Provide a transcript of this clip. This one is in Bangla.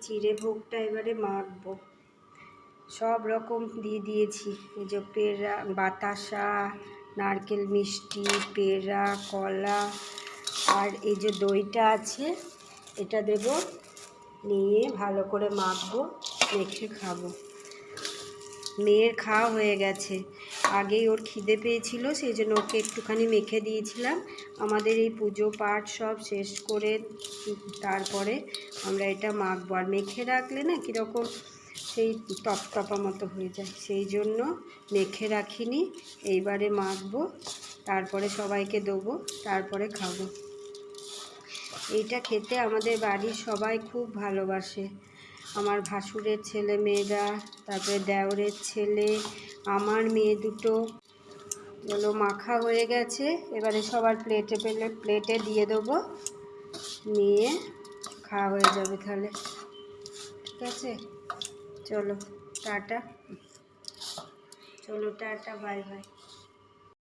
চিড়ে ভোগটা এবারে মাখব। সব রকম দিয়ে দিয়েছি। এই যে পেঁড়া বাতাসা, নারকেল মিষ্টি পেঁড়া কলা, আর এই যে দইটা আছে, এটা দেব। নিয়ে ভালো করে মাখবো, মেখে খাব। মেয়ের খাওয়া হয়ে গেছে। আগেই ওর খিদে পেয়েছিল, সেই জন্য ওকে একটুখানি মেখে দিয়েছিলাম। আমাদের এই পুজো পাঠ সব শেষ করে তারপরে আমরা এটা মাখবো। আর মেখে রাখলে না কীরকম সেই টপটপা মতো হয়ে যায়। সেই জন্য মেখে রাখিনি। এইবারে মাখবো, তারপরে সবাইকে দেবো, তারপরে খাব। এইটা খেতে আমাদের বাড়ির সবাই খুব ভালোবাসে। আমার ভাসুরের ছেলে মেয়েরা, তারপরে দেওরের ছেলে, আমার মেয়ে দুটো। এগুলো মাখা হয়ে গেছে, এবারে সবার প্লেটে পেলে প্লেটে দিয়ে দেবো। নিয়ে খাওয়া হয়ে যাবে তাহলে। ঠিক আছে? চলো, টাটা। চলো, টাটা, বাই বাই।